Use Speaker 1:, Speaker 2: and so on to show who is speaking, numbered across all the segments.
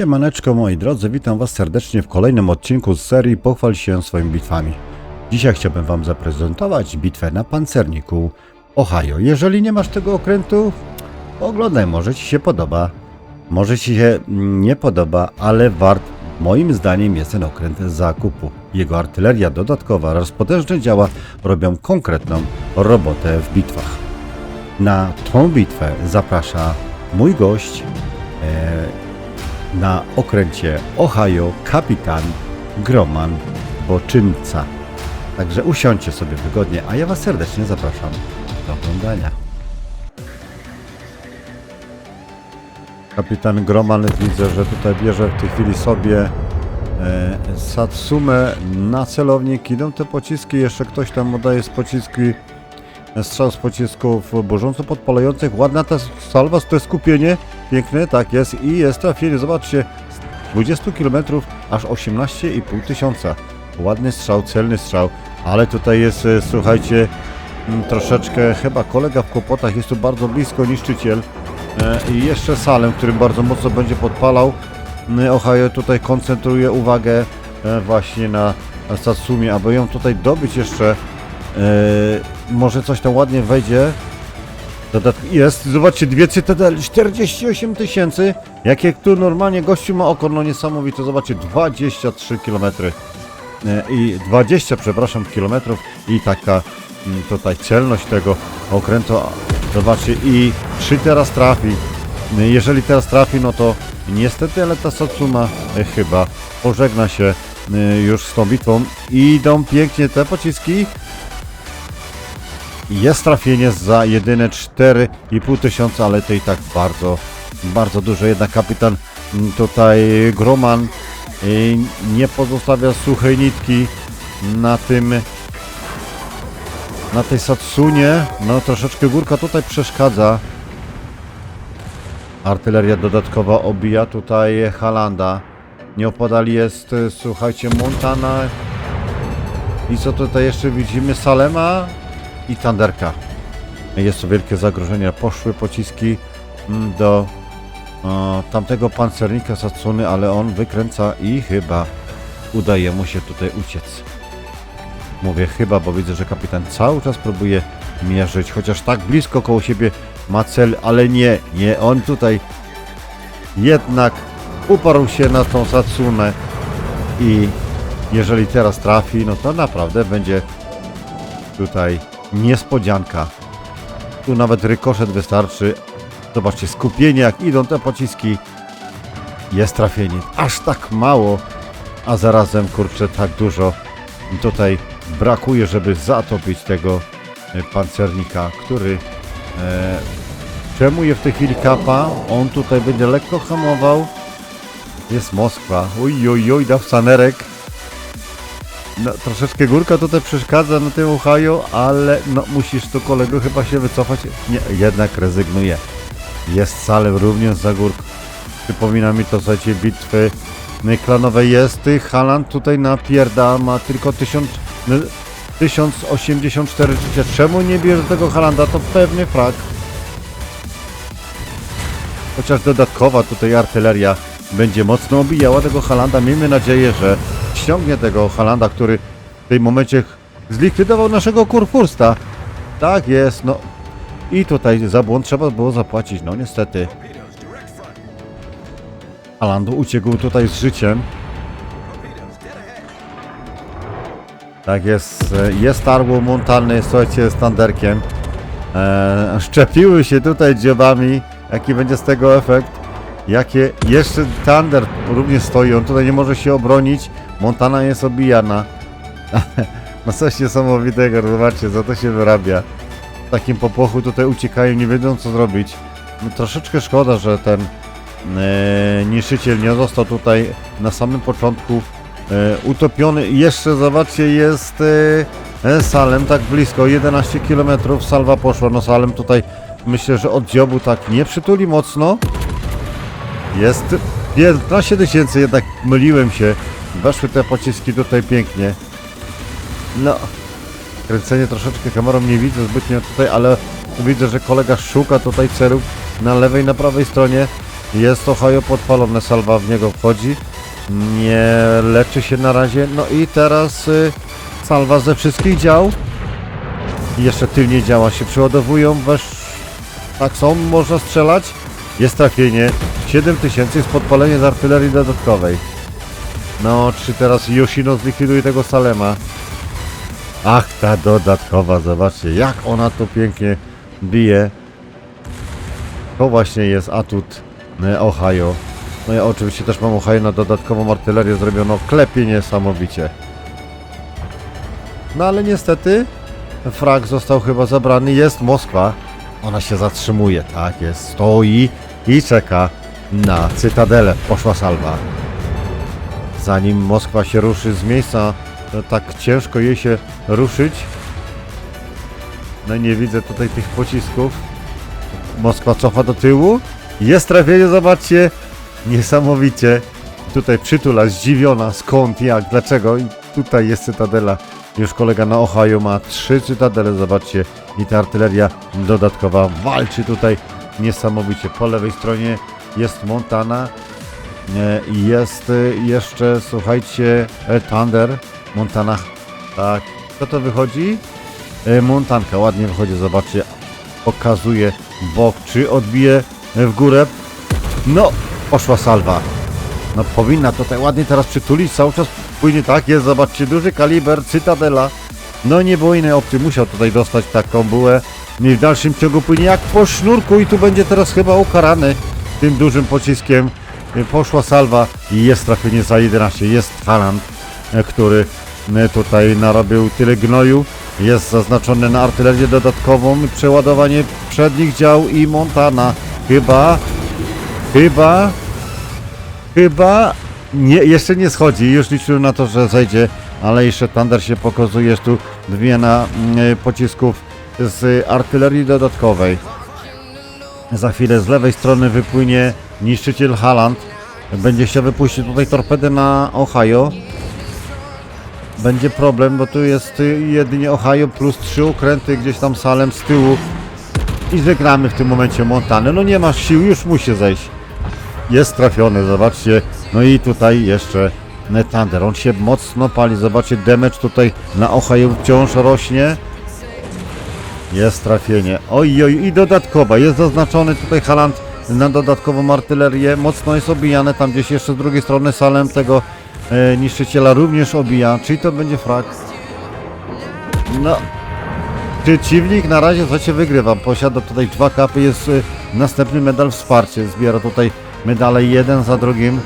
Speaker 1: Siemaneczko moi drodzy, witam was serdecznie w kolejnym odcinku z serii Pochwal się swoimi bitwami. Dzisiaj chciałbym wam zaprezentować bitwę na pancerniku Ohio. Jeżeli nie masz tego okrętu, oglądaj, może ci się podoba. Może ci się mm, nie podoba, ale wart moim zdaniem jest ten okręt zakupu. Jego artyleria dodatkowa oraz potężne działa robią konkretną robotę w bitwach. Na tą bitwę zaprasza mój gość na okręcie Ohio kapitan Groman Boczynca. Także usiądźcie sobie wygodnie, a ja Was serdecznie zapraszam do oglądania. Kapitan Groman widzę, że tutaj bierze w tej chwili sobie e, Satsumę na celownik. Idą te pociski, jeszcze ktoś tam oddaje z pociski strzał z pocisków burząco podpalających. Ładna ta salwa, to skupienie. Piękne, tak jest. I jest trafienie. Zobaczcie, z 20 km aż 18,5 tysiąca. Ładny strzał, celny strzał. Ale tutaj jest, e, słuchajcie, troszeczkę chyba kolega w kłopotach. Jest tu bardzo blisko niszczyciel. E, I jeszcze Salem, którym bardzo mocno będzie podpalał. Ohio tutaj koncentruje uwagę e, właśnie na Satsumie, aby ją tutaj dobyć jeszcze może coś tam ładnie wejdzie. Dodatk jest, zobaczcie, dwie cytadeli, 48 tysięcy. Jakie tu normalnie gościu ma oko, no niesamowite. Zobaczcie, 23 km. Yy, I 20, przepraszam, kilometrów. I taka mm, tutaj celność tego okrętu. Zobaczcie, i czy teraz trafi? Yy, Jeżeli teraz trafi, no to niestety, ale ta Satsuma yy, chyba pożegna się już z tą bitwą. Idą pięknie te pociski. Jest trafienie za jedyne 4,5 tysiąca, ale to i tak bardzo, bardzo dużo. Jednak kapitan mm, tutaj Groman y, nie pozostawia suchej nitki na tym na tej Satsunie. No troszeczkę górka tutaj przeszkadza. Artyleria dodatkowa obija tutaj Halanda. Nieopodal jest, y, słuchajcie, Montana. I co tutaj jeszcze widzimy? Salema i Thunderka. Jest to wielkie zagrożenie. Poszły pociski mm, do o, tamtego pancernika Satsuny, ale on wykręca i chyba udaje mu się tutaj uciec. Mówię chyba, bo widzę, że kapitan cały czas próbuje mierzyć, chociaż tak blisko koło siebie ma cel, ale nie, nie, on tutaj jednak uparł się na tą Satsunę i jeżeli teraz trafi, no to naprawdę będzie tutaj niespodzianka. Tu nawet rykoszet wystarczy. Zobaczcie, skupienie, jak idą te pociski. Jest trafienie. Aż tak mało, a zarazem, kurczę, tak dużo. Tutaj brakuje, żeby zatopić tego e, pancernika, który e, przejmuje w tej chwili kapa. On tutaj będzie lekko hamował. Jest Moskwa. Oj, oj, oj, dał sanerek. No, troszeczkę górka tutaj przeszkadza na tym Ohio, ale no musisz tu kolego chyba się wycofać. Nie, jednak rezygnuje. Jest salem również za górką. Przypomina mi to, słuchajcie, bitwy klanowej jest. Haland tutaj napierda, ma tylko 1000, no, 1084 życia. Czemu nie bierze tego Halanda? To pewnie frak. Chociaż dodatkowa tutaj artyleria będzie mocno obijała tego Halanda. Miejmy nadzieję, że ściągnie tego Halanda, który w tym momencie zlikwidował naszego Kurfursta. Tak jest, no. I tutaj za błąd trzeba było zapłacić, no niestety. Halandu uciekł tutaj z życiem. Tak jest, e, jest Arło Montalny, słuchajcie, z Tanderkiem. Eee, szczepiły się tutaj dziobami. Jaki będzie z tego efekt? Jakie jeszcze Thunder również stoi, on tutaj nie może się obronić. Montana jest obijana. No coś niesamowitego, zobaczcie, za to się wyrabia. W takim popłochu tutaj uciekają, nie wiedzą co zrobić. No, troszeczkę szkoda, że ten e, niszczyciel nie został tutaj na samym początku e, utopiony. Jeszcze zobaczcie, jest e, e, Salem tak blisko, 11 km salwa poszła. No Salem tutaj myślę, że od dziobu tak nie przytuli mocno. Jest 15 tysięcy, jednak myliłem się. Weszły te pociski tutaj pięknie. No, kręcenie troszeczkę kamerą nie widzę zbytnio tutaj, ale widzę, że kolega szuka tutaj celów na lewej, na prawej stronie. Jest Ohio podpalone, salwa w niego wchodzi. Nie leczy się na razie. No i teraz y, salwa ze wszystkich dział. Jeszcze tylnie działa się przeładowują. Wesz... Tak są, można strzelać. Jest trafienie. 7000 jest podpalenie z artylerii dodatkowej. No, czy teraz Yoshino zlikwiduje tego Salema? Ach, ta dodatkowa, zobaczcie, jak ona to pięknie bije. To właśnie jest atut e, Ohio. No ja oczywiście też mam Ohio na dodatkową artylerię zrobiono klepie niesamowicie. No ale niestety frag został chyba zabrany. Jest Moskwa. Ona się zatrzymuje, tak jest. Stoi i czeka na cytadelę. Poszła salwa. Zanim Moskwa się ruszy z miejsca, to tak ciężko jej się ruszyć. No nie widzę tutaj tych pocisków. Moskwa cofa do tyłu. Jest trafienie, zobaczcie. Niesamowicie. Tutaj przytula, zdziwiona. Skąd, jak, dlaczego? I tutaj jest cytadela. Już kolega na Ohio ma trzy cytadele, zobaczcie. I ta artyleria dodatkowa walczy tutaj niesamowicie. Po lewej stronie jest Montana. E, Jest e, jeszcze, słuchajcie, e, Thunder. Montana. Tak. Co to wychodzi? Montanka ładnie wychodzi, zobaczcie. Pokazuje bok, czy odbije w górę. No, poszła salwa. No powinna tutaj ładnie teraz przytulić, cały czas płynie tak, jest, zobaczcie, duży kaliber, cytadela. No nie było innej opcji, musiał tutaj dostać taką bułę. I w dalszym ciągu płynie jak po sznurku i tu będzie teraz chyba ukarany tym dużym pociskiem. Y, Poszła salwa i jest trafienie za 11, jest Haland, e, który e, tutaj narobił tyle gnoju. Jest zaznaczony na artylerię dodatkową, przeładowanie przednich dział i Montana. Chyba, chyba, chyba nie, jeszcze nie schodzi. Już liczyłem na to, że zejdzie, ale jeszcze Thunder się pokazuje, tu wymiana mm, pocisków z artylerii dodatkowej. Za chwilę z lewej strony wypłynie niszczyciel Haland. Będzie chciał wypuścić tutaj torpedę na Ohio. Będzie problem, bo tu jest jedynie Ohio plus trzy ukręty gdzieś tam salem z tyłu. I żegnamy w tym momencie Montanę. No nie masz sił, już musi zejść. Jest trafiony, zobaczcie. No i tutaj jeszcze Thunder. On się mocno pali. Zobaczcie, damage tutaj na Ohio wciąż rośnie. Jest trafienie. Oj, oj, i dodatkowa. Jest zaznaczony tutaj Haland na dodatkową artylerię. Mocno jest obijane. Tam gdzieś jeszcze z drugiej strony salem tego e, niszczyciela również obija. Czyli to będzie frag. No. Przeciwnik na razie słuchajcie wygrywa. Posiada tutaj dwa kapy. Jest e, następny medal wsparcie. Zbiera tutaj medale jeden za drugim.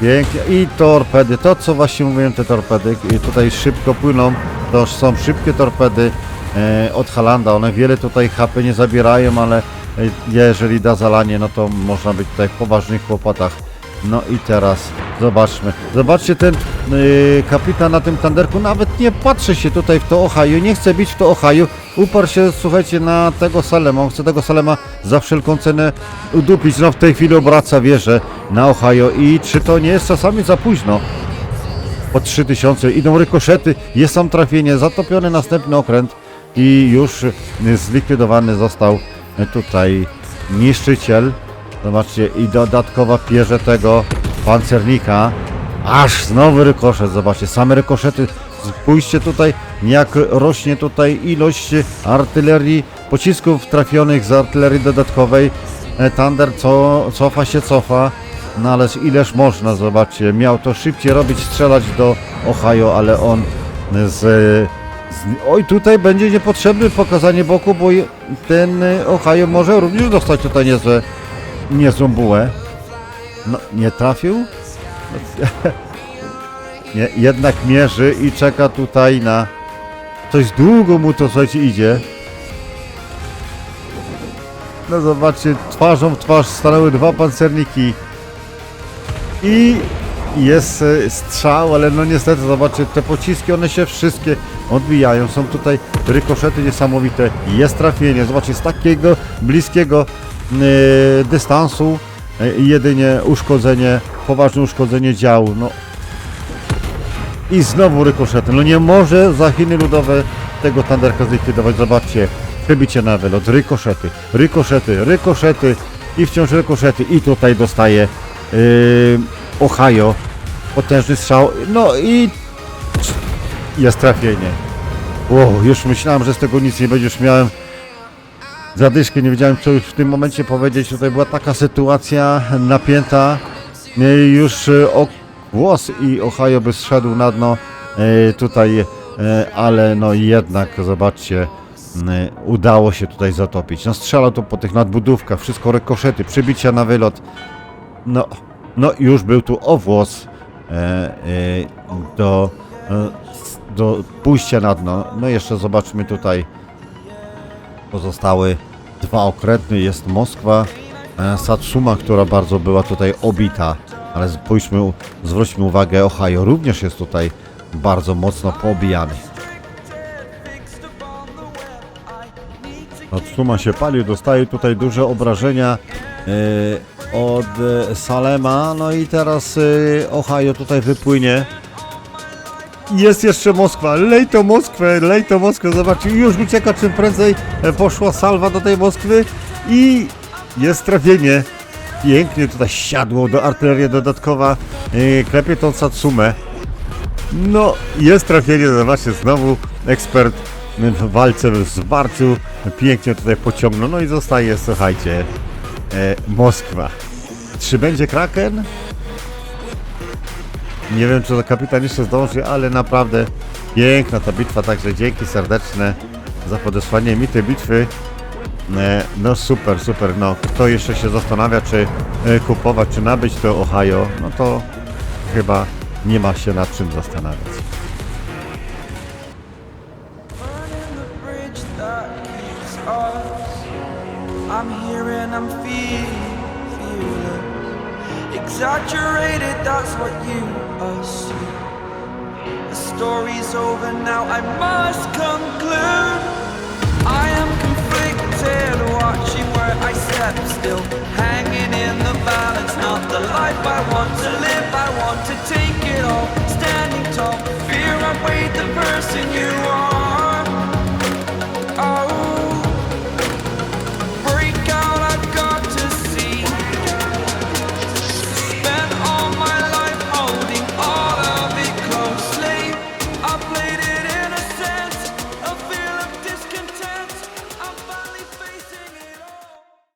Speaker 1: Pięknie. I torpedy. To co właśnie mówiłem, te torpedy. I tutaj szybko płyną. To są szybkie torpedy e, od Halanda. One wiele tutaj HP nie zabierają, ale e, jeżeli da zalanie, no to można być tutaj w poważnych kłopotach. No i teraz zobaczmy. Zobaczcie ten y, kapitan na tym tanderku nawet nie patrzy się tutaj w to Ohio, nie chce bić w to Ohio. Uparł się, słuchajcie, na tego Salema. On chce tego Salema za wszelką cenę udupić. No w tej chwili obraca wieżę na Ohio i czy to nie jest czasami za późno? Po 3000 idą rykoszety, jest tam trafienie, zatopiony następny okręt i już zlikwidowany został tutaj niszczyciel. Zobaczcie, i dodatkowa pierze tego pancernika. Aż znowu rykoszet, zobaczcie, same rykoszety. Spójrzcie tutaj, jak rośnie tutaj ilość artylerii, pocisków trafionych z artylerii dodatkowej. E, Thunder co, cofa się, cofa. No ależ ileż można, zobaczcie. Miał to szybciej robić, strzelać do Ohio, ale on z... Oj, tutaj będzie niepotrzebne pokazanie boku, bo ten y, Ohio może również dostać tutaj niezłe, niezłą bułę. No, nie trafił? Nie, jednak mierzy i czeka tutaj na... Coś długo mu to, słuchajcie, idzie. No zobaczcie, twarzą w twarz stanęły dwa pancerniki. I jest e, strzał, ale no niestety, zobaczcie, te pociski, one się wszystkie odbijają. Są tutaj rykoszety niesamowite. Jest trafienie, zobaczcie, z takiego bliskiego e, dystansu e, jedynie uszkodzenie, poważne uszkodzenie działu. No. I znowu rykoszety. No nie może za Chiny Ludowe tego Thunderka zlikwidować. Zobaczcie, przebicie na wylot, rykoszety, rykoszety, rykoszety. i wciąż rykoszety i tutaj dostaje yy, Ohio. Potężny strzał, no i jest trafienie. Wow, już myślałem, że z tego nic nie będzie, już miałem zadyszkę, nie wiedziałem co już w tym momencie powiedzieć, tutaj była taka sytuacja napięta, yy, już yy, o włos i Ohio by zszedł na dno. Yy, tutaj, yy, ale no jednak zobaczcie, udało się tutaj zatopić. No strzelał to po tych nadbudówkach, wszystko rekoszety, przybicia na wylot, no, no już był tu o włos e, e, do, e, do pójścia na dno. No jeszcze zobaczmy tutaj pozostałe dwa okrętne. Jest Moskwa, Satsuma, która bardzo była tutaj obita, ale spójrzmy, zwróćmy uwagę, Ohio również jest tutaj bardzo mocno poobijany. Satsuma się pali, dostaje tutaj duże obrażenia od e, Salema, no i teraz e, Ohio tutaj wypłynie. Jest jeszcze Moskwa, lej to Moskwę, lej to Moskwę, zobaczcie, już ucieka czym prędzej e, poszła salwa do tej Moskwy i jest trafienie. Pięknie tutaj siadło do artyleria dodatkowa, klepie tą Satsumę. No, jest trafienie, zobaczcie, znowu ekspert w walce w zwarciu pięknie tutaj pociągnął, no i zostaje, słuchajcie, e, Moskwa. Czy będzie Kraken? Nie wiem, czy to kapitan jeszcze zdąży, ale naprawdę piękna ta bitwa, także dzięki serdeczne za podesłanie mi tej bitwy. E, No super, super, no kto jeszcze się zastanawia, czy e, kupować, czy nabyć to Ohio, no to chyba nie ma się nad czym zastanawiać.
Speaker 2: I'm here and I'm feeling, feeling exaggerated. That's what you assume. The story's over now. I must conclude. I am conflicted, watching where I step still, hanging in the balance. Not the life I want to live. I want to take it all.